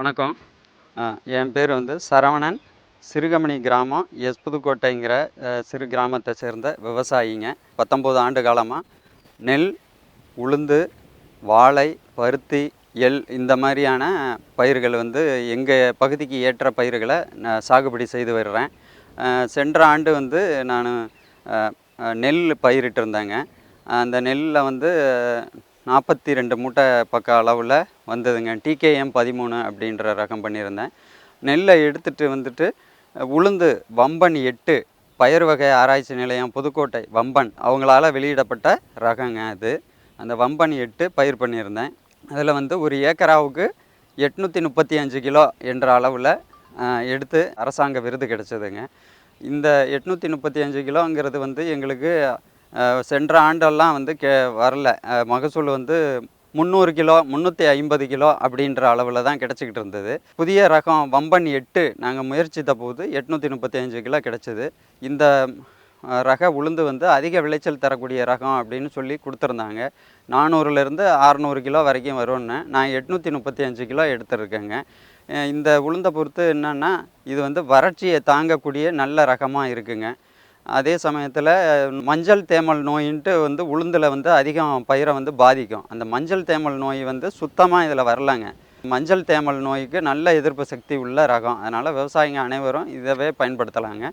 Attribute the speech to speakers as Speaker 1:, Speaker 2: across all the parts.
Speaker 1: வணக்கம். என் பேர் வந்து சரவணன். சிறுகமணி கிராமம் எஸ் புதுக்கோட்டைங்கிற சிறு கிராமத்தை சேர்ந்த விவசாயிங்க. பத்தொம்போது ஆண்டு காலமாக நெல் உளுந்து வாழை பருத்தி எள் இந்த மாதிரியான பயிர்கள் வந்து எங்கள் பகுதிக்கு ஏற்ற பயிர்களை நான் சாகுபடி செய்து வர்றேன். சென்ற ஆண்டு வந்து நான் நெல் பயிரிட்டு இருந்தேங்க அந்த நெல்லில் வந்து நாற்பத்தி ரெண்டு மூட்டை பக்க அளவில் வந்ததுங்க. டிகேஎம் பதிமூணு அப்படின்ற ரகம் பண்ணியிருந்தேன். நெல்லை எடுத்துகிட்டு வந்துட்டு உளுந்து வம்பன் எட்டு பயிர் வகை ஆராய்ச்சி நிலையம் புதுக்கோட்டை வம்பன் அவங்களால் வெளியிடப்பட்ட ரகங்க அது. அந்த வம்பன் எட்டு பயிர் பண்ணியிருந்தேன். அதில் வந்து ஒரு ஏக்கராவுக்கு எட்நூற்றி முப்பத்தி அஞ்சு கிலோ என்ற அளவில் எடுத்து அரசாங்க விருது கிடைச்சதுங்க. இந்த எட்நூற்றி முப்பத்தி அஞ்சு கிலோங்கிறது வந்து எங்களுக்கு சென்ற ஆண்டெல்லாம் வந்து கே வரல. மகசூல் வந்து முந்நூறு கிலோ முந்நூற்றி ஐம்பது கிலோ அப்படின்ற அளவில் தான் கிடச்சிக்கிட்டு இருந்தது. புதிய ரகம் வம்பன் எட்டு நாங்கள் முயற்சித்த போது எட்நூற்றி முப்பத்தி அஞ்சு கிலோ கிடச்சிது. இந்த ரக உளுந்து வந்து அதிக விளைச்சல் தரக்கூடிய ரகம் அப்படின்னு சொல்லி கொடுத்துருந்தாங்க. நானூறுலேருந்து அறநூறு கிலோ வரைக்கும் வரும்னு. நான் எட்நூற்றி முப்பத்தி அஞ்சு கிலோ எடுத்துருக்கேங்க. இந்த உளுந்தை பொறுத்து என்னென்னா இது வந்து வறட்சியை தாங்கக்கூடிய நல்ல ரகமாக இருக்குங்க. அதே சமயத்தில் மஞ்சள் தேமல் நோயின்ட்டு வந்து உளுந்தில் வந்து அதிகம் பயிரை வந்து பாதிக்கும். அந்த மஞ்சள் தேமல் நோய் வந்து சுத்தமாக இதில் வரலாங்க. மஞ்சள் தேமல் நோய்க்கு நல்ல எதிர்ப்பு சக்தி உள்ள ரகம். அதனால் விவசாயிங்க அனைவரும் இதவே பயன்படுத்தலாங்க.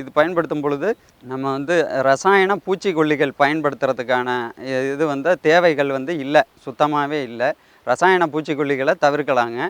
Speaker 1: இது பயன்படுத்தும் பொழுது நம்ம வந்து ரசாயன பூச்சிக்கொல்லிகள் பயன்படுத்துறதுக்கான இது வந்து தேவைகள் வந்து இல்லை. சுத்தமாகவே இல்லை. ரசாயன பூச்சிக்கொல்லிகளை தவிர்க்கலாங்க.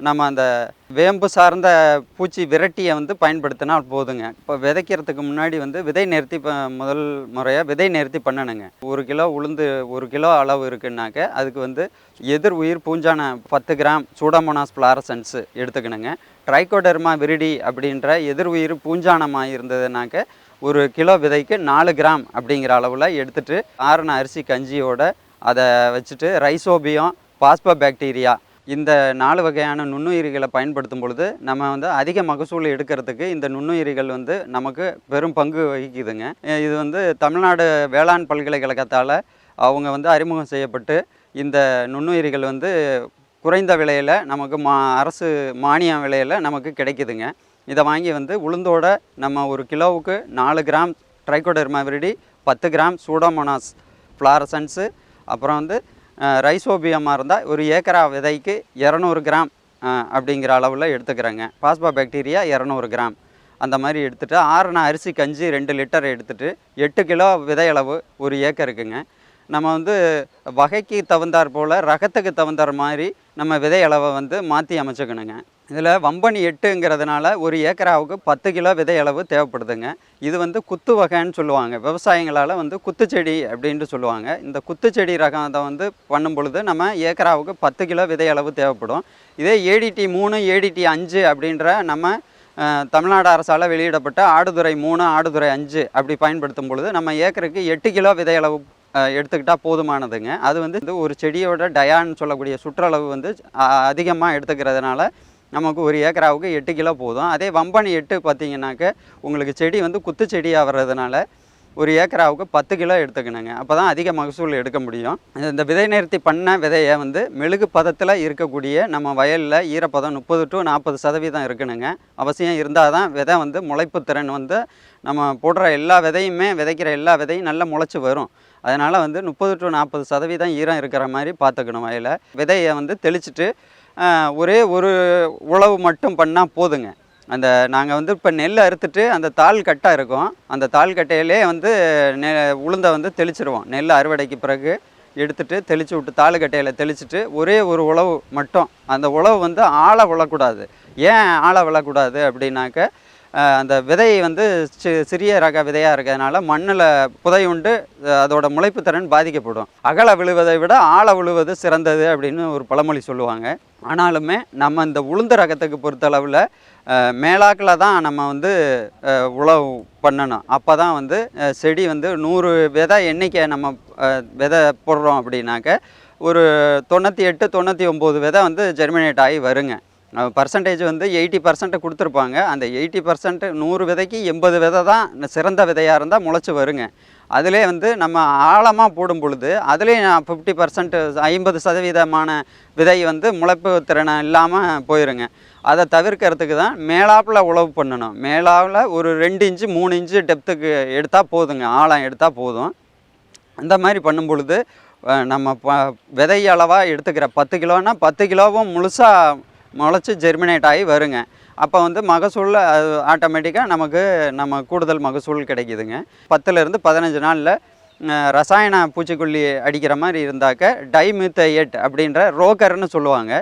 Speaker 1: நம்ம அந்த வேம்பு சார்ந்த பூச்சி விரட்டியை வந்து பயன்படுத்தினால் போதுங்க. இப்போ விதைக்கிறதுக்கு முன்னாடி வந்து விதை நிறுத்தி ப- முதல் முறையாக விதை நிறுத்தி பண்ணணுங்க. ஒரு கிலோ உளுந்து ஒரு கிலோ அளவு இருக்குன்னாக்க அதுக்கு வந்து எதிர் உயிர் பூஞ்சான பத்து கிராம் சூடமோனாஸ் பிளாரசன்ஸு எடுத்துக்கணுங்க. ட்ரைகோடெர்மா விரிடி அப்படின்ற எதிர் உயிர் பூஞ்சானமாக இருந்ததுனாக்க ஒரு கிலோ விதைக்கு நாலு கிராம் அப்படிங்கிற அளவில் எடுத்துகிட்டு ஆறுன அரிசி கஞ்சியோட அதை வச்சுட்டு ரைசோபியம் பாஸ்போ பாக்டீரியா இந்த நாலு வகையான நுண்ணுயிரிகளை பயன்படுத்தும் பொழுது நம்ம வந்து அதிக மகசூல் எடுக்கிறதுக்கு இந்த நுண்ணுயிரிகள் வந்து நமக்கு பெரும் பங்கு வகிக்குதுங்க. இது வந்து தமிழ்நாடு வேளாண் பல்கலைக்கழகத்தால் அவங்க வந்து அறிமுகம் செய்யப்பட்டு இந்த நுண்ணுயிரிகள் வந்து குறைந்த விலையில் நமக்கு மா அரசு மானிய விலையில் நமக்கு கிடைக்குதுங்க. இதை வாங்கி வந்து உளுந்தோட நம்ம ஒரு கிலோவுக்கு நாலு கிராம் ட்ரைகோடர்மாவிரிடி பத்து கிராம் சூடோமோனாஸ் ஃப்ளாரசன்ஸு அப்புறம் வந்து ரைசோபியமாக இருந்தால் ஒரு ஏக்கரா விதைக்கு இரநூறு கிராம் அப்படிங்கிற அளவில் எடுத்துக்கிறேங்க. பாஸ்பா பாக்டீரியா இரநூறு கிராம். அந்த மாதிரி எடுத்துகிட்டு ஆறுனா அரிசி கஞ்சி ரெண்டு லிட்டர் எடுத்துகிட்டு எட்டு கிலோ விதை அளவு ஒரு ஏக்கருக்குங்க நம்ம வந்து வகைக்கு தகுந்தாற் போல் ரகத்துக்கு தகுந்தாற் மாதிரி நம்ம விதை அளவை வந்து மாற்றி அமைச்சுக்கணுங்க. இதில் வம்பனி எட்டுங்கிறதுனால ஒரு ஏக்கராவுக்கு பத்து கிலோ விதை அளவு தேவைப்படுதுங்க. இது வந்து குத்து வகைன்னு சொல்லுவாங்க. விவசாயிங்களால் வந்து குத்துச்செடி அப்படின்ட்டு சொல்லுவாங்க. இந்த குத்துச்செடி ரகத்தை வந்து பண்ணும் பொழுது நம்ம ஏக்கராவுக்கு பத்து கிலோ விதை அளவு தேவைப்படும். இதே ஏடிடி மூணு ஏடிடி அஞ்சு அப்படின்ற நம்ம தமிழ்நாடு அரசால் வெளியிடப்பட்ட ஆடுதுறை மூணு ஆடுதுறை அஞ்சு அப்படி பயன்படுத்தும் பொழுது நம்ம ஏக்கருக்கு எட்டு கிலோ விதை அளவு எடுத்துக்கிட்டால் போதுமானதுங்க. அது வந்து இந்த ஒரு செடியோட டயான்னு சொல்லக்கூடிய சுற்றளவு வந்து அதிகமாக எடுத்துக்கிறதுனால நமக்கு ஒரு ஏக்கராவுக்கு எட்டு கிலோ போதும். அதே வம்பனி எட்டு பார்த்திங்கனாக்க உங்களுக்கு செடி வந்து குத்து செடியாக வர்றதுனால ஒரு ஏக்கராவுக்கு பத்து கிலோ எடுத்துக்கணுங்க. அப்போ தான் அதிக மகசூல் எடுக்க முடியும். இந்த விதை நிறுத்தி பண்ண விதையை வந்து மெழுகு பதத்தில் இருக்கக்கூடிய நம்ம வயலில் ஈரப்பதம் முப்பது டு நாற்பது சதவீதம் இருக்கணுங்க. அவசியம் இருந்தால் தான் விதை வந்து முளைப்பு திறன் வந்து நம்ம போடுற எல்லா விதையுமே விதைக்கிற எல்லா விதையும் நல்லா முளைச்சி வரும். அதனால் வந்து முப்பது டு நாற்பது சதவீதம் ஈரம் இருக்கிற மாதிரி பார்த்துக்கணும் வயலை. விதையை வந்து தெளிச்சிட்டு ஒரே ஒரு உழவு மட்டும் பண்ணால் போதுங்க. அந்த நாங்கள் வந்து இப்போ நெல் அறுத்துட்டு அந்த தாள் கட்டை இருக்கும். அந்த தாள் கட்டையிலே வந்து நெ உளுந்தை வந்து தெளிச்சிருவோம். நெல் அறுவடைக்கு பிறகு எடுத்துட்டு தெளித்து விட்டு தாள் கட்டையில் தெளிச்சுட்டு ஒரே ஒரு உழவு மட்டும். அந்த உழவு வந்து ஆழ விழக்கூடாது. ஏன் ஆழ விழக்கூடாது அப்படின்னாக்க அந்த விதை வந்து சி சிறிய ரக விதையாக இருக்கிறதுனால மண்ணில் புதையுண்டு அதோட முளைப்பு திறன் பாதிக்கப்படும். அகல விழுவதை விட ஆழ விழுவது சிறந்தது அப்படின்னு ஒரு பழமொழி சொல்லுவாங்க. ஆனாலுமே நம்ம இந்த உளுந்த ரகத்துக்கு பொறுத்தளவில் மேலாக்கில் தான் நம்ம வந்து உழவு பண்ணணும். அப்போ தான் வந்து செடி வந்து நூறு விதை எண்ணிக்கை நம்ம விதை போடுறோம் அப்படின்னாக்க ஒரு தொண்ணூற்றி எட்டு தொண்ணூற்றி ஒம்பது விதை வந்து ஜெர்மினேட் ஆகி வருங்க. பர்சன்டேஜ் வந்து எயிட்டி பர்சன்ட் கொடுத்துருப்பாங்க. அந்த எயிட்டி பர்சன்ட் நூறு விதைக்கு எண்பது விதை தான் சிறந்த விதையாக இருந்தால் முளைச்சி வருங்க. அதிலே வந்து நம்ம ஆழமாக போடும் பொழுது அதுலேயும் ஃபிஃப்டி பர்சன்ட் ஐம்பது சதவீதமான விதை வந்து முளைப்பு திறனை இல்லாமல் போயிருங்க. அதை தவிர்க்கிறதுக்கு தான் மேலாப்பில் உழவு பண்ணணும். மேலாவில் ஒரு ரெண்டு இன்ச்சு மூணு இன்ச்சு டெப்த்துக்கு எடுத்தால் போதுங்க. ஆழம் எடுத்தால் போதும். அந்த மாதிரி பண்ணும் பொழுது நம்ம ப விதை அளவாக எடுத்துக்கிற பத்து கிலோன்னா பத்து கிலோவும் முழுசாக முளைச்சி ஜெர்மினேட் ஆகி வருங்க. அப்போ வந்து மகசூல் அது ஆட்டோமேட்டிக்காக நமக்கு நம்ம கூடுதல் மகசூல் கிடைக்குதுங்க. பத்துலேருந்து பதினஞ்சு நாளில் ரசாயன பூச்சிக்கொல்லி அடிக்கிற மாதிரி இருந்தாக்க டைமித்தேயட் அப்படின்ற ரோகர்னு சொல்லுவாங்க.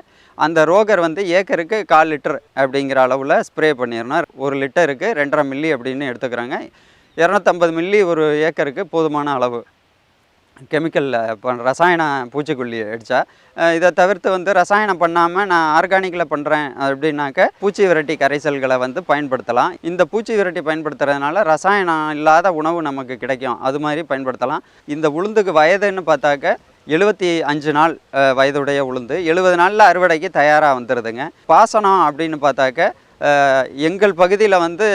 Speaker 1: அந்த ரோகர் வந்து ஏக்கருக்கு கால் லிட்டர் அப்படிங்கிற அளவில் ஸ்ப்ரே பண்ணிடணும். ஒரு லிட்டருக்கு ரெண்டரை மில்லி அப்படின்னு எடுத்துக்கிறாங்க. இரநூத்தம்பது மில்லி ஒரு ஏக்கருக்கு போதுமான அளவு. கெமிக்கலில் இப்போ ரசாயன பூச்சிக்கொல்லி அடித்தா இதை தவிர்த்து வந்து ரசாயனம் பண்ணாமல் நான் ஆர்கானிக்கில் பண்ணுறேன் அப்படின்னாக்க பூச்சி விரட்டி கரைசல்களை வந்து பயன்படுத்தலாம். இந்த பூச்சி விரட்டி பயன்படுத்துறதுனால ரசாயனம் இல்லாத உணவு நமக்கு கிடைக்கும். அது மாதிரி பயன்படுத்தலாம். இந்த உளுந்துக்கு வயதுன்னு பார்த்தாக்க எழுபத்தி அஞ்சு நாள் வயதுடைய உளுந்து எழுபது நாளில் அறுவடைக்கு தயாராக வந்துடுதுங்க பாசனம் அப்படின்னு பார்த்தாக்க எங்கள் பகுதியில் வந்து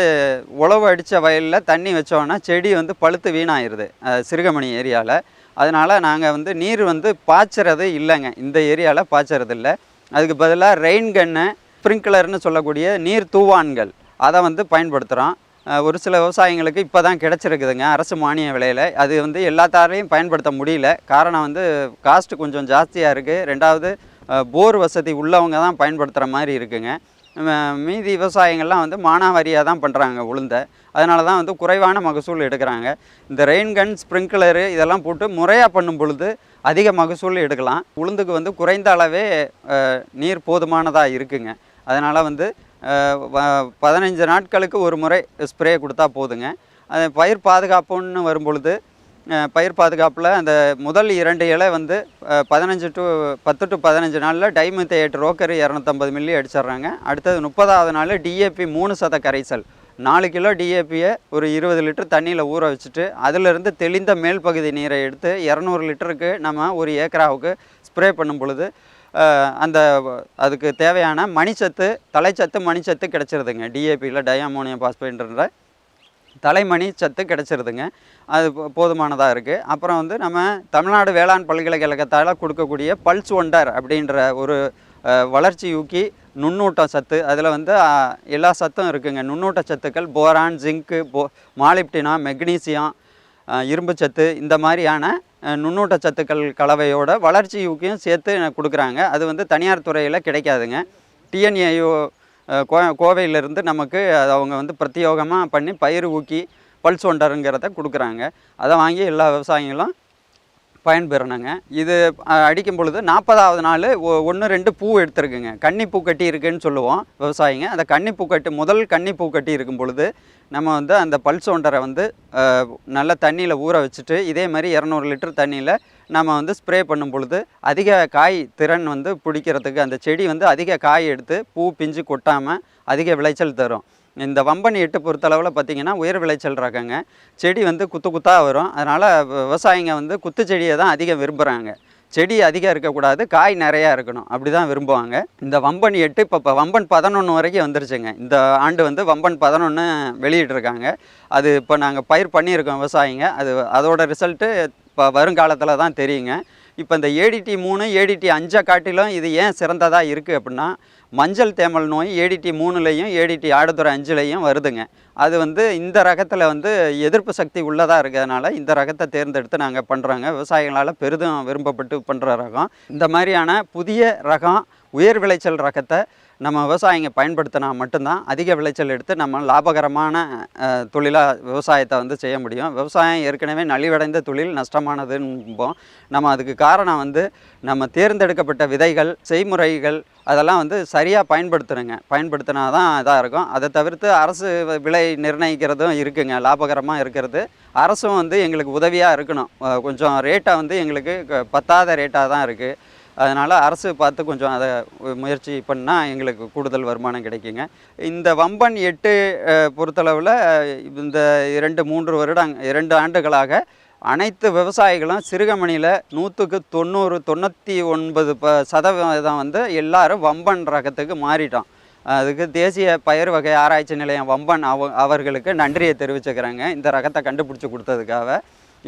Speaker 1: உழவு அடித்த வயலில் தண்ணி வச்சோன்னா செடி வந்து பழுத்து வீணாயிருது. சிறுகமணி ஏரியாவில் அதனால் நாங்கள் வந்து நீர் வந்து பாய்ச்சறது இல்லைங்க. இந்த ஏரியாவில் பாய்ச்சறது இல்லை அதுக்கு பதிலாக ரெயின் கன்னு ஸ்ப்ரிங்க்லர்னு சொல்லக்கூடிய நீர் தூவான்கள் அதை வந்து பயன்படுத்துகிறோம் ஒரு சில விவசாயிங்களுக்கு இப்போ தான் கிடச்சிருக்குதுங்க அரசு மானிய விலையில். அது வந்து எல்லாத்தாரையும் பயன்படுத்த முடியல. காரணம் வந்து காஸ்ட்டு கொஞ்சம் ஜாஸ்தியாக இருக்குது ரெண்டாவது போர் வசதி உள்ளவங்க தான் பயன்படுத்துகிற மாதிரி இருக்குங்க. மீதி விவசாயங்கள்லாம் வந்து மானாவாரியாக தான் பண்ணுறாங்க உளுந்த. அதனால தான் வந்து குறைவான மகசூல் எடுக்கிறாங்க. இந்த ரெயின் கன் ஸ்ப்ரிங்க்லரு இதெல்லாம் போட்டு முறையாக பண்ணும் பொழுது அதிக மகசூல் எடுக்கலாம். உளுந்துக்கு வந்து குறைந்த அளவே நீர் போதுமானதாக இருக்குங்க. அதனால் வந்து பதினஞ்சு நாட்களுக்கு ஒரு முறை ஸ்ப்ரே கொடுத்தா போதுங்க. அது பயிர் பாதுகாப்புன்னு வரும் பொழுது பயிர் பாதுகாப்பில் அந்த முதல் இரண்டு இலை வந்து பதினஞ்சு டு பத்து டு பதினஞ்சு நாளில் டைமித்தேட் ரோக்கர் இரநூத்தம்பது மில்லி அடிச்சிடுறாங்க. அடுத்தது முப்பதாவது நாள் டிஏபி மூணு சத கரைசல். நாலு கிலோ டிஏபியை ஒரு இருபது லிட்டர் தண்ணியில் ஊற வச்சுட்டு அதிலிருந்து தெளிந்த மேல் பகுதி நீரை எடுத்து இரநூறு லிட்டருக்கு நம்ம ஒரு ஏக்கராவுக்கு ஸ்ப்ரே பண்ணும் பொழுது அந்த அதுக்கு தேவையான மணிச்சத்து தலைச்சத்து மணிச்சத்து கிடச்சிருதுங்க. டிஏபியில் டயாமோனியம் பாஸ்பேட்ன்ற தலைமணி சத்து கிடச்சிருதுங்க. அது போதுமானதாக இருக்குது அப்புறம் வந்து நம்ம தமிழ்நாடு வேளாண் பல்கலைக்கழகத்தால் கொடுக்கக்கூடிய பல்ஸ் ஒண்டர் அப்படின்ற ஒரு வளர்ச்சி ஊக்கி நுண்ணூட்டம் சத்து. அதில் வந்து எல்லா சத்தும் இருக்குங்க. நுண்ணூட்ட சத்துக்கள் போரான் ஜிங்க்கு போ மாலிப்டினா மெக்னீசியம் இரும்பு சத்து இந்த மாதிரியான நுண்ணூட்ட சத்துக்கள் கலவையோட வளர்ச்சி ஊக்கியும் சேர்த்து எனக்கு கொடுக்குறாங்க. அது வந்து தனியார் துறையில் கிடைக்காதுங்க. டிஎன்ஏயோ கோ கோவையிலேருந்து நமக்கு அவங்க வந்து பிரத்யோகமாக பண்ணி பயிர் ஊக்கி பல்ஸ் ஒண்டருங்கிறத கொடுக்குறாங்க. அதை வாங்கி எல்லா விவசாயிகளும் பயன்பெறணுங்க. இது அடிக்கும் பொழுது நாற்பதாவது நாள் ஒன்று ரெண்டு பூ எடுத்துருக்குங்க. கன்னிப்பூ கட்டி இருக்குன்னு சொல்லுவோம் விவசாயிங்க. அந்த கன்னிப்பூ கட்டு முதல் கன்னிப்பூ கட்டி இருக்கும் பொழுது நம்ம வந்து அந்த பல்ஸ் ஒண்டரை வந்து நல்ல தண்ணியில் ஊற வச்சுட்டு இதே மாதிரி இரநூறு லிட்டர் தண்ணியில் நம்ம வந்து ஸ்ப்ரே பண்ணும் பொழுது அதிக காய் திறன் வந்து பிடிக்கிறதுக்கு அந்த செடி வந்து அதிக காய் எடுத்து பூ பிஞ்சு கொட்டாமல் அதிக விளைச்சல் தரும். இந்த வம்பன் எட்டு பொறுத்தளவில் பார்த்திங்கன்னா உயர் விளைச்சல் ரகங்க. செடி வந்து குத்து குத்தாக வரும். அதனால் விவசாயிங்க வந்து குத்து செடியை தான் அதிகம் விரும்புகிறாங்க செடி அதிகம் இருக்கக்கூடாது காய் நிறையா இருக்கணும். அப்படி தான் விரும்புவாங்க. இந்த வம்பன் எட்டு இப்போ இப்போ வம்பன் பதினொன்று வரைக்கும் வந்துருச்சுங்க. இந்த ஆண்டு வந்து வம்பன் பதினொன்று வெளியிட்டிருக்காங்க. அது இப்போ நாங்கள் பயிர் பண்ணியிருக்கோம் விவசாயிங்க. அது அதோட ரிசல்ட்டு இப்போ வருங்காலத்தில் தான் தெரியுங்க. இப்போ இந்த ஏடிடி மூணு ஏடிடி அஞ்சை காட்டிலும் இது ஏன் சிறந்ததாக இருக்குது அப்படின்னா மஞ்சள் தேமல் நோய் ஏடிடி மூணுலேயும் ஏடிடி ஆடுதுறை அஞ்சுலேயும் வருதுங்க. அது வந்து இந்த ரகத்தில் வந்து எதிர்ப்பு சக்தி உள்ளதாக இருக்கிறதுனால இந்த ரகத்தை தேர்ந்தெடுத்து நாங்கள் பண்ணுறோங்க விவசாயிகளால் பெரிதும் விரும்பப்பட்டு பண்ணுற ரகம். இந்த மாதிரியான புதிய ரகம் உயர் விளைச்சல் ரகத்தை நம்ம விவசாயிங்க பயன்படுத்தினா மட்டும்தான் அதிக விளைச்சல் எடுத்து நம்ம லாபகரமான தொழிலாக விவசாயத்தை வந்து செய்ய முடியும். விவசாயம் ஏற்கனவே நலிவடைந்த தொழில் நஷ்டமானதுன்போம் நம்ம அதுக்கு காரணம் வந்து நம்ம தேர்ந்தெடுக்கப்பட்ட விதைகள் செய்முறைகள் அதெல்லாம் வந்து சரியாக பயன்படுத்தணுங்க பயன்படுத்தினா தான் இதாக இருக்கும். அதை தவிர்த்து அரசு விலை நிர்ணயிக்கிறதும் இருக்குங்க. லாபகரமாக இருக்கிறது. அரசும் வந்து எங்களுக்கு உதவியாக இருக்கணும். கொஞ்சம் ரேட்டை வந்து எங்களுக்கு க- பத்தாத ரேட்டாக தான் இருக்குது அதனால் அரசு பார்த்து கொஞ்சம் அதை முயற்சி பண்ணால் எங்களுக்கு கூடுதல் வருமானம் கிடைக்குங்க. இந்த வம்பன் எட்டு பொறுத்தளவில் இந்த இரண்டு மூன்று வருடம் இரண்டு ஆண்டுகளாக அனைத்து விவசாயிகளும் சிறுகமணியில் நூற்றுக்கு தொண்ணூறு தொண்ணூற்றி ஒன்பது ப சதவீதம் வந்து எல்லாரும் வம்பன் ரகத்துக்கு மாறிட்டோம். அதுக்கு தேசிய பயிர் வகை ஆராய்ச்சி நிலையம் வம்பன் அவ அவர்களுக்கு நன்றியை தெரிவிச்சுக்கிறாங்க. இந்த ரகத்தை கண்டுபிடிச்சி கொடுத்ததுக்காக.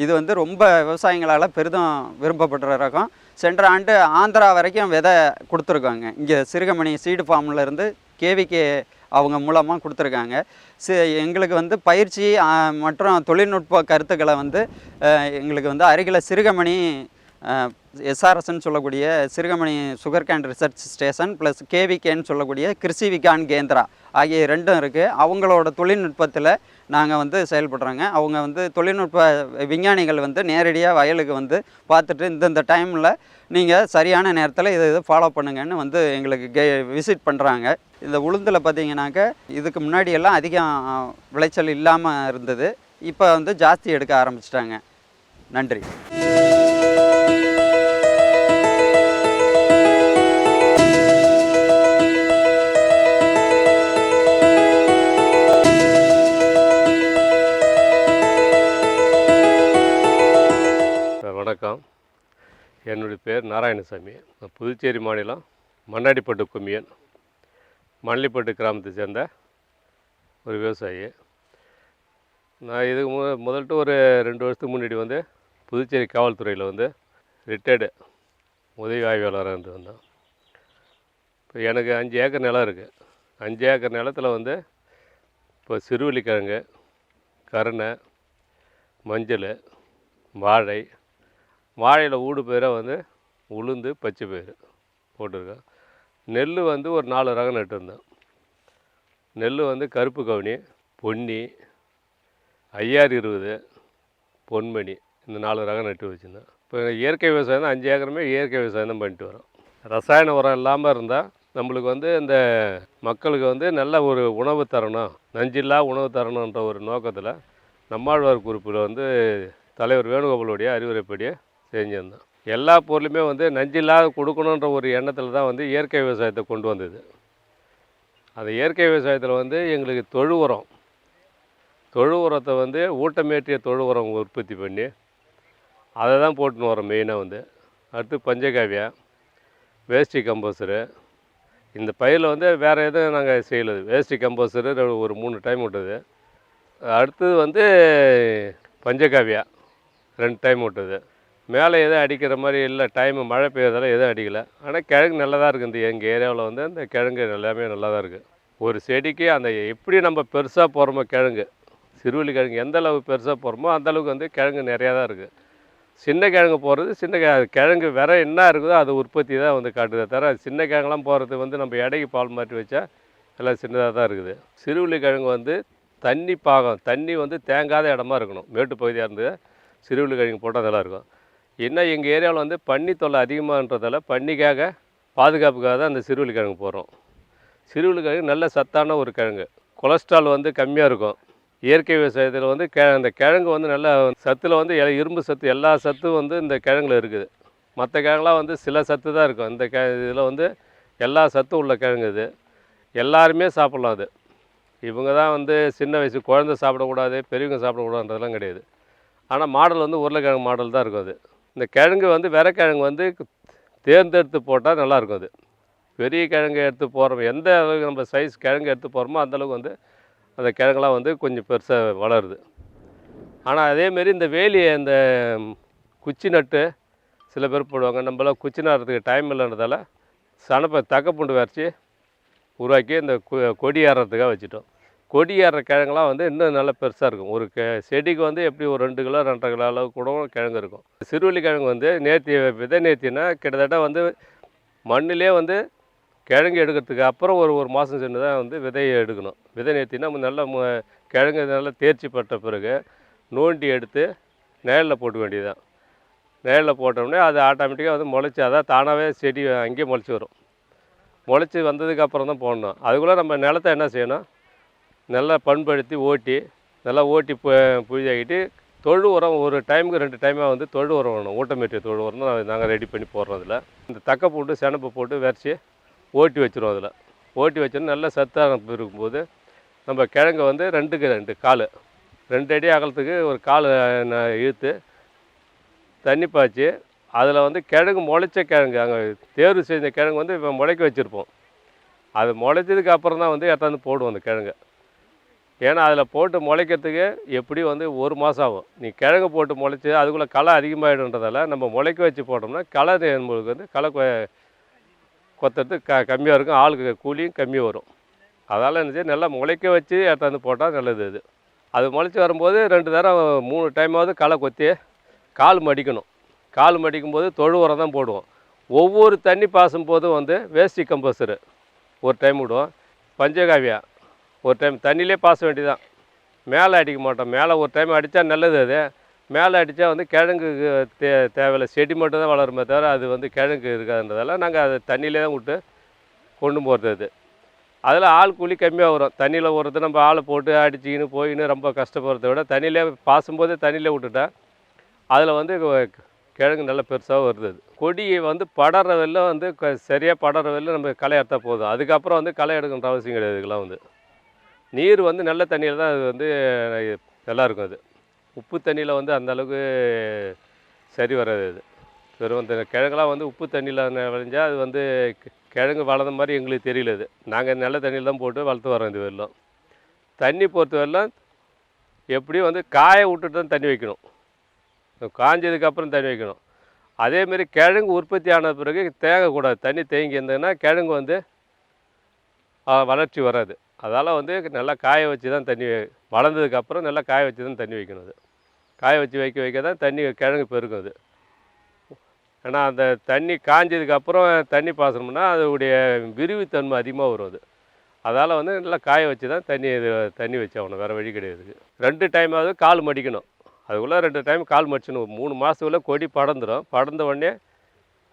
Speaker 1: இது வந்து ரொம்ப விவசாயிகளால் பெரிதும் விரும்பப்படுற ரகம். சென்ற ஆண்டு ஆந்திரா வரைக்கும் விதை கொடுத்துருக்காங்க. இங்கே சிறுகமணி சீடு ஃபார்ம்லேருந்து கேவிகே அவங்க மூலமாக கொடுத்துருக்காங்க. சி எங்களுக்கு வந்து பயிற்சி மற்றும் தொழில்நுட்ப கருத்துக்களை வந்து எங்களுக்கு வந்து அருகில் சிறுகமணி எஸ்ஆர்எஸ்ன்னு சொல்லக்கூடிய Sirugamani sugar cane research station plus கேவிகேன்னு சொல்லக்கூடிய கிருஷி விகான் கேந்திரா ஆகிய ரெண்டும் இருக்குது அவங்களோட தொழில்நுட்பத்தில் நாங்கள் வந்து செயல்படுறோங்க. அவங்க வந்து தொழில்நுட்ப விஞ்ஞானிகள் வந்து நேரடியாக வயலுக்கு வந்து பார்த்துட்டு இந்தந்த டைமில் நீங்கள் சரியான நேரத்தில் இதை இதை ஃபாலோ பண்ணுங்கன்னு வந்து எங்களுக்கு கே விசிட் பண்ணுறாங்க இந்த உளுந்தில் பார்த்தீங்கன்னாக்க இதுக்கு முன்னாடியெல்லாம் அதிகம் விளைச்சல் இல்லாமல் இருந்தது. இப்போ வந்து ஜாஸ்தி எடுக்க ஆரம்பிச்சிட்டாங்க. நன்றி.
Speaker 2: வணக்கம். என்னுடைய பேர் நாராயணசாமி. நான் புதுச்சேரி மாநிலம் மண்ணாடிப்பட்டு கொம்மியன் மணலிப்பட்டு கிராமத்தை சேர்ந்த ஒரு விவசாயி. நான் இதுக்கு மு முதல்ட்டு ஒரு ரெண்டு வருஷத்துக்கு முன்னாடி வந்து புதுச்சேரி காவல்துறையில் வந்து ரிட்டையர்டு உதவி ஆய்வாளராக இருந்து வந்தேன். இப்போ எனக்கு அஞ்சு ஏக்கர் நிலம் இருக்குது அஞ்சு ஏக்கர் நிலத்தில் வந்து இப்போ சிறுவள்ளிக்கிழங்கு கருணை மஞ்சள் வாழை வாழையில் ஊடு பயிராக வந்து உளுந்து பச்சை பயிறு போட்டிருக்கேன். நெல் வந்து ஒரு நாலு ரகம் நட்டுருந்தேன் நெல் வந்து கருப்பு கவுனி பொன்னி ஐயாறு இருபது பொன்மணி இந்த நாலு ரகம் நட்டு வச்சுருந்தேன். இப்போ இயற்கை விவசாயம் தான் அஞ்சு ஏக்கருமே இயற்கை விவசாயம் தான் பண்ணிட்டு வரோம். ரசாயன உரம் இல்லாமல் இருந்தால் நம்மளுக்கு வந்து இந்த மக்களுக்கு வந்து நல்ல ஒரு உணவு தரணும் நஞ்சில்லா உணவு தரணுன்ற ஒரு நோக்கத்தில் நம்மாழ்வார் குறிப்பில் வந்து தலைவர் வேணுகோபாலுடைய அறிவுரைப்படியே செஞ்சுருந்தோம் எல்லா பொருளுமே வந்து நஞ்சில்லாத கொடுக்கணுன்ற ஒரு எண்ணத்தில் தான் வந்து இயற்கை விவசாயத்தை கொண்டு வந்தது. அந்த இயற்கை விவசாயத்தில் வந்து எங்களுக்கு தொழு உரம். தொழு உரத்தை வந்து ஊட்டமேற்றிய தொழு உரம் உற்பத்தி பண்ணி அதை தான் போட்டுன்னு வரோம் மெயினாக வந்து. அடுத்து பஞ்சகாவியா வேஸ்டி கம்போசரு. இந்த பயிரில் வந்து வேறு எதுவும் நாங்கள் செய்யலை வேஸ்டி கம்போசரு ஒரு மூணு டைம் விட்டது. அடுத்தது வந்து பஞ்சகாவியா ரெண்டு டைம் விட்டது. மேலே எதுவும் அடிக்கிற மாதிரி இல்லை. டைமு மழை பெய்யறதால எதுவும் அடிக்கலை. ஆனால் கிழங்கு நல்லா தான் இருக்குது இந்த எங்கள் ஏரியாவில் வந்து இந்த கிழங்கு எல்லாமே நல்லா தான் இருக்குது ஒரு செடிக்கு அந்த எப்படி நம்ம பெருசாக போகிறோமோ கிழங்கு சிறுவலி கிழங்கு எந்த அளவு பெருசாக போகிறோமோ அந்த அளவுக்கு வந்து கிழங்கு நிறையா தான் இருக்குது சின்ன கிழங்கு போகிறது சின்ன கிழங்கு வேற என்ன இருக்குதோ அது உற்பத்தி தான் வந்து காட்டுதே தவிர சின்ன கிழங்குலாம் போகிறது வந்து நம்ம இடைக்கு பால் மாற்றி வச்சா எல்லாம் சின்னதாக தான் இருக்குது. சிறுவலி கிழங்கு வந்து தண்ணி பாகம் தண்ணி வந்து தேங்காத இடமா இருக்கணும். மேட்டு பகுதியாக இருந்து சிறுவலி கிழங்கு போட்டால் நல்லா இருக்கும். என்ன எங்கள் ஏரியாவில் வந்து பன்னி தொல்லை அதிகமாகன்றதால பன்னிக்காக பாதுகாப்புக்காக தான் அந்த சிறுவள்ளி கிழங்கு போகிறோம் சிறுவள்ளி கிழங்கு நல்ல சத்தான ஒரு கிழங்கு. கொலஸ்ட்ரால் வந்து கம்மியாக இருக்கும். இயற்கை விவசாயத்தில் வந்து கெ அந்த கிழங்கு வந்து நல்லா சத்தில் வந்து எ- இரும்பு சத்து எல்லா சத்தும் வந்து இந்த கிழங்குல இருக்குது. மற்ற கிழங்குலாம் வந்து சில சத்து தான் இருக்கும். இந்த கே இதில் வந்து எல்லா சத்தும் உள்ள கிழங்கு இது. எல்லாருமே சாப்பிட்லாம் அது. இவங்க தான் வந்து சின்ன வயசு குழந்தை சாப்பிடக்கூடாது பெரியவங்க சாப்பிடக்கூடாதுன்றதெல்லாம் கிடையாது. ஆனால் மாடல் வந்து உருளைக்கிழங்கு மாடல் தான் இருக்கும் அது. இந்த கிழங்கு வந்து விரைக்கிழங்கு வந்து தேர்ந்தெடுத்து போட்டால் நல்லாயிருக்கும் அது. பெரிய கிழங்கு எடுத்து போகிறோம் எந்த அளவுக்கு நம்ம சைஸ் கிழங்கு எடுத்து போகிறோமோ அந்தளவுக்கு வந்து அந்த கிழங்குலாம் வந்து கொஞ்சம் பெருசாக வளருது. ஆனால் அதேமாரி இந்த வேலி இந்த குச்சி நட்டு சில பேர் போடுவாங்க. நம்மளாம் குச்சி நடுறதுக்கு டைம் இல்லைன்றதால சனப்பை தக்கப்பூண்டு வரைச்சி உருவாக்கி இந்த கொ- கொடி ஏறுறதுக்காக வச்சுட்டோம். கொடி ஏறுற கிழங்குலாம் வந்து இன்னும் நல்லா பெருசாக இருக்கும். ஒரு கெ செடிக்கு வந்து எப்படி ஒரு ரெண்டு கிலோ ரெண்டரை கிலோ அளவு கூட கிழங்கு இருக்கும். சிறுவள்ளி கிழங்கு வந்து நேர்த்தி விதை நேர்த்தினா கிட்டத்தட்ட வந்து மண்ணிலே வந்து கிழங்கு எடுக்கிறதுக்கு அப்புறம் ஒரு ஒரு மாதம் சென்று தான் வந்து விதையை எடுக்கணும். விதை நேர்த்தினா நம்ம நல்லா கிழங்கு நல்லா தேர்ச்சி பட்ட பிறகு நோண்டி எடுத்து நிழலில் போட்டு வேண்டியதுதான். நிழலில் போட்டோம்னா அது ஆட்டோமேட்டிக்காக வந்து முளைச்சி அதான் தானாகவே செடி அங்கேயே முளைச்சி வரும். முளைச்சி வந்ததுக்கப்புறம் தான் போடணும். அதுக்குள்ளே நம்ம நிலத்தை என்ன செய்யணும்? நல்லா பண்படுத்தி ஓட்டி நல்லா ஓட்டி பு தொழு உரம் ஒரு டைமுக்கு ரெண்டு டைமாக வந்து தொழு உரம் வேணும். ஊட்டமேற்றிய தொழு உரம் தான் நாங்கள் ரெடி பண்ணி போடுறோம் அதில் இந்த தக்கை போட்டு செனப்பு போட்டு விரைச்சி ஓட்டி வச்சிருவோம் அதில். ஓட்டி வச்சோன்னா நல்ல சத்தாக இருக்கும்போது நம்ம கிழங்கு வந்து ரெண்டுக்கு ரெண்டு கால். ரெண்டு அடி அகலத்துக்கு ஒரு கால் ந- இழுத்து தண்ணி பாய்ச்சி அதில் வந்து கிழங்கு முளைச்ச கிழங்கு அங்கே தேர்வு செஞ்ச கிழங்கு வந்து இப்போ முளைக்க வச்சுருப்போம். அது முளைச்சதுக்கு அப்புறம் தான் வந்து எடுத்தாந்து போடுவோம் அந்த கிழங்கு. ஏன்னா அதில் போட்டு முளைக்கிறதுக்கு எப்படி வந்து ஒரு மாதம் ஆகும். நீ கிழங்கு போட்டு முளைச்சி அதுக்குள்ளே களை அதிகமாகிடுன்றதால நம்ம முளைக்க வச்சு போட்டோம்னா களை நம்மளுக்கு வந்து களை கொ- கொத்துறதுக்கு க கம்மியாக இருக்கும். ஆளுக்கு கூலியும் கம்மியாக வரும். அதால் என்ன நல்லா முளைக்க வச்சு எடுத்தாந்து போட்டால் நல்லது அது. அது முளைச்சி வரும்போது ரெண்டு தரம் மூணு டைமாவது களை கொத்தி கால் மடிக்கணும். கால் மடிக்கும் போது தொழு உரம் தான் போடுவோம். ஒவ்வொரு தண்ணி பாசும் போதும் வந்து வேஸ்டி கம்போசரு ஒரு டைம் விடுவோம். பஞ்சகாவியா ஒரு டைம் தண்ணியிலே பாச வேண்டியதான் மேலே அடிக்க மாட்டோம். மேலே ஒரு டைம் அடித்தா நல்லது அது. மேலே அடித்தா வந்து கிழங்கு தே தேவையில்லை. செடி மட்டும் தான் வளருமே தவிர அது வந்து கிழங்கு இருக்காதுன்றதால நாங்கள் அதை தண்ணியிலே தான் விட்டு கொண்டு போகிறது அது. அதில் ஆள் கூலி கம்மியாக வரும். தண்ணியில் ஓடுறது நம்ம ஆளை போட்டு அடிச்சிக்கின்னு போயின்னு ரொம்ப கஷ்டப்படுறத விட தண்ணியிலே பாசும்போதே தண்ணியிலே விட்டுட்டா அதில் வந்து கிழங்கு நல்லா பெருசாக வருது அது. கொடி வந்து படற வெள்ளம் வந்து சரியாக படற வெள்ளம் நம்ம களை எடுத்தால் போதும். அதுக்கப்புறம் வந்து களை எடுக்கணுன்ற அவசியம் கிடையாது. இதுக்கெல்லாம் வந்து. நீர் வந்து நல்ல தண்ணியில் தான் அது வந்து நல்லாயிருக்கும் அது. உப்பு தண்ணியில் வந்து அந்த அளவுக்கு சரி வராது அது. வெறும் அந்த கிழங்கெல்லாம் வந்து உப்பு தண்ணியில் விளைஞ்சால் அது வந்து கி- கிழங்கு வளர்ந்த மாதிரி எங்களுக்கு தெரியல அது. நாங்கள் நல்ல தண்ணியில் தான் போட்டு வளர்த்து வரோம் இது வெள்ளம். தண்ணி பொறுத்தவரைலாம் எப்படியும் வந்து காய விட்டுட்டு தான் தண்ணி வைக்கணும். காஞ்சதுக்கப்புறம் தண்ணி வைக்கணும். அதேமாரி கிழங்கு உற்பத்தி ஆன பிறகு தேங்கக்கூடாது. தண்ணி தேங்கி இருந்ததுன்னா கிழங்கு வந்து வளர்ச்சி வராது. அதால் வந்து நல்லா காய வச்சு தான் தண்ணி வளர்ந்ததுக்கப்புறம் நல்லா காய வச்சு தான் தண்ணி வைக்கணும் அது. காய வச்சு வைக்க வைக்க தான் தண்ணி கிழங்கு பெருக்கும் அது. ஏன்னா அந்த தண்ணி காஞ்சதுக்கப்புறம் தண்ணி பாசனம்னா அதோடைய விரிவுத்தன்மை அதிகமாக வரும் அது. அதால் வந்து நல்லா காய வச்சு தான் தண்ணி இது தண்ணி வச்சாகணும் வேறு வழி கிடையாது ரெண்டு டைமாவது கால் மடிக்கணும். அதுக்குள்ளே ரெண்டு டைம் கால் மடிச்சணும் மூணு மாதத்துக்குள்ளே கொடி படர்ந்துடும் படர்ந்த உடனே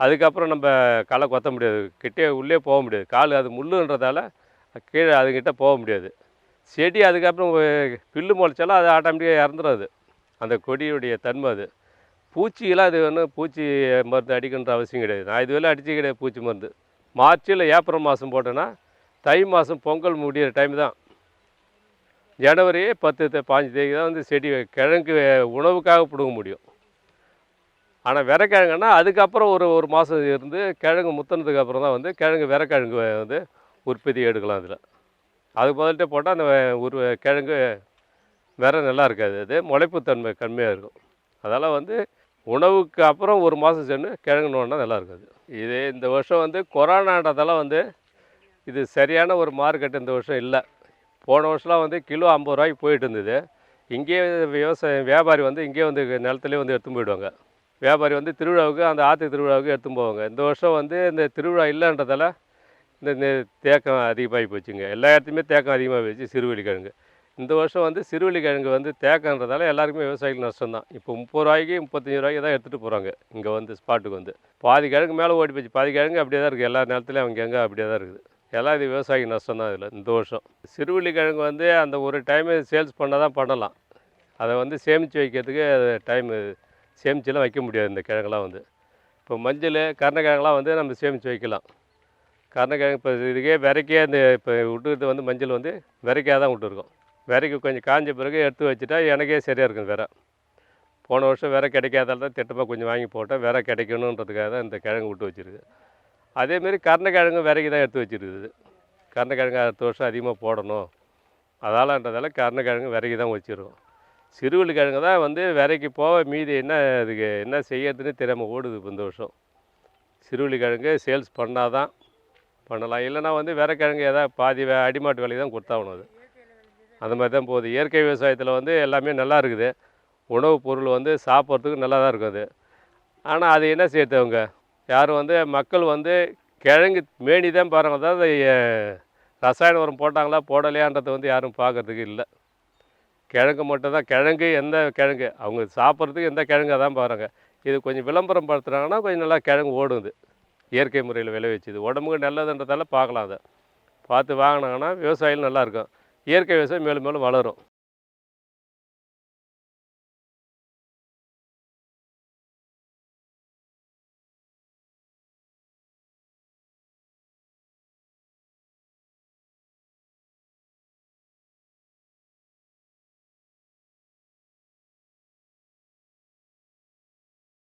Speaker 2: அதுக்கப்புறம் நம்ம களை கொத்த முடியாது. கிட்டே உள்ளே போக முடியாது. கால் அது முள்ளுன்றதால கீழே அதுக்கிட்ட போக முடியாது. செடி அதுக்கப்புறம் பில்லு முளைச்சாலும் அது ஆட்டோமேட்டிக்காக இறந்துடும் அந்த கொடியுடைய தன்மை அது. பூச்சியெல்லாம் அது ஒன்றும் பூச்சி மருந்து அடிக்கணுன்ற அவசியம் கிடையாது. நான் இதுவரை அடிச்சு கிடையாது பூச்சி மருந்து. மார்ச்சில் ஏப்ரல் மாதம் போட்டேன்னா தை மாதம் பொங்கல் முடியிற டைம் தான். ஜனவரி பத்து பாஞ்சு தேதி தான் வந்து செடி கிழங்கு உணவுக்காக பிடுங்க முடியும். ஆனால் விரக்கிழங்குன்னா அதுக்கப்புறம் ஒரு ஒரு மாதம் இருந்து கிழங்கு முத்தினதுக்கு அப்புறம் தான் வந்து கிழங்கு விரக்கிழங்கு வந்து உற்பத்தி எடுக்கலாம் அதில். அது முதல்கிட்ட போட்டால் அந்த ஒரு கிழங்கு வேற நல்லா இருக்காது. அது முளைப்புத்தன்மை கம்மியாக இருக்கும். அதனால் வந்து உணவுக்கு அப்புறம் ஒரு மாதம் சென்று கிழங்கு நோண்டா நல்லா இருக்காது. இது இந்த வருஷம் வந்து கொரோனான்றதால வந்து இது சரியான ஒரு மார்க்கெட் இந்த வருஷம் இல்லை. போன வருஷம்லாம் வந்து கிலோ ஐம்பது ரூபாய்க்கு போயிட்டு இருந்தது. இங்கேயே விவசாயம் வியாபாரி வந்து இங்கேயே வந்து நிலத்துலேயே வந்து எடுத்துன்னு போயிடுவாங்க. வியாபாரி வந்து திருவிழாவுக்கு அந்த ஆற்று திருவிழாவுக்கு எடுத்துன்னு போவாங்க. இந்த வருஷம் வந்து இந்த திருவிழா இல்லைன்றதால இந்த தேக்கம் அதிகமாகி போச்சுங்க. எல்லா இடத்துலையுமே தேக்கம் அதிகமாக போச்சு சிறுவெளி கிழங்கு இந்த வருஷம் வந்து சிறுவெளி கிழங்கு வந்து தேக்கன்றதால எல்லாருக்குமே விவசாயிகள் நஷ்டம் தான் இப்போ முப்பது ரூபாய்க்கு முப்பத்தஞ்சு ரூபாய்க்கு தான் எடுத்துகிட்டு போகிறாங்க இங்கே வந்து ஸ்பாட்டுக்கு வந்து. பாதி கிழங்கு மேலே ஓடி போச்சு. பாதி கிழங்கு அப்படியே தான் இருக்குது. எல்லா நேரத்துலையும் அவங்க எங்கே அப்படியே தான் இருக்குது. எல்லாம் இது விவசாயிக்கு நஷ்டம் தான் இதில் இந்த வருஷம். சிறுவெளி கிழங்கு வந்து அந்த ஒரு டைமு சேல்ஸ் பண்ணால் தான் பண்ணலாம். அதை வந்து சேமித்து வைக்கிறதுக்கு டைம் டைமு சேமிச்சுலாம் வைக்க முடியாது இந்த கிழங்கெல்லாம் வந்து. இப்போ மஞ்சள் கருணக்கிழங்குலாம் வந்து நம்ம சேமித்து வைக்கலாம். கருணக்கிழங்கு இப்போ இதுக்கே விரைக்கே அந்த இப்போ விட்டுறது வந்து மஞ்சள் வந்து விரைக்காக தான் விட்டுருக்கோம். விரைக்கு கொஞ்சம் காஞ்ச பிறகு எடுத்து வச்சுட்டா எனக்கே சரியாக இருக்கும் வேற போன வருஷம் வேற கிடைக்காதால தான் திட்டமாக கொஞ்சம் வாங்கி போட்டேன். வேற கிடைக்கணுன்றதுக்காக தான் இந்த கிழங்கு விட்டு வச்சுருக்கு. அதேமாரி கருணக்கிழங்கு விரைக்கு தான் எடுத்து வச்சுருக்குது. கருணக்கிழங்கு அடுத்த வருஷம் அதிகமாக போடணும். அதாலன்றதால கருணக்கிழங்கு விரைக்கு தான் வச்சுருக்கோம். சிறுவள்ளி கிழங்கு தான் வந்து விரைக்கு போக மீதி என்ன அதுக்கு என்ன செய்யறதுன்னு தெரியாமல் ஓடுது இப்போ இந்த வருஷம். சிறுவள்ளி கிழங்கு சேல்ஸ் பண்ணால் தான் பண்ணலாம். இல்லைனா வந்து விரைக்கிழங்கு ஏதாவது பாதி வே- அடிமாட்டு விலைக்கு தான் கொடுத்தாகணும் அது. அந்த மாதிரி தான் போகுது. இயற்கை விவசாயத்தில் வந்து எல்லாமே நல்லா இருக்குது. உணவுப் பொருள் வந்து சாப்பிட்றதுக்கு நல்லா தான் இருக்கும் அது. ஆனால் அது என்ன செய்யறது அவங்க யாரும் வந்து மக்கள் வந்து கிழங்கு மேனி தான் பாருங்க. அதாவது ரசாயன உரம் போட்டாங்களா போடலையான்றதை வந்து யாரும் பார்க்கறதுக்கு இல்லை. கிழங்கு மட்டும்தான் கிழங்கு எந்த கிழங்கு? அவங்க சாப்பிட்றதுக்கு எந்த கிழங்கு தான் பாருங்க. இது கொஞ்சம் விளம்பரம் படுத்துனாங்கன்னா கொஞ்சம் நல்லா கிழங்கு ஓடுது. இயற்கை முறையில் விளைவிச்சுது உடம்புக்கு நல்லதுன்றதால பார்க்கலாம் அதை. பார்த்து வாங்கினாங்கன்னா விவசாயிகள் நல்லாயிருக்கும். இயற்கை விவசாயம் மேலும் மேலும் வளரும்.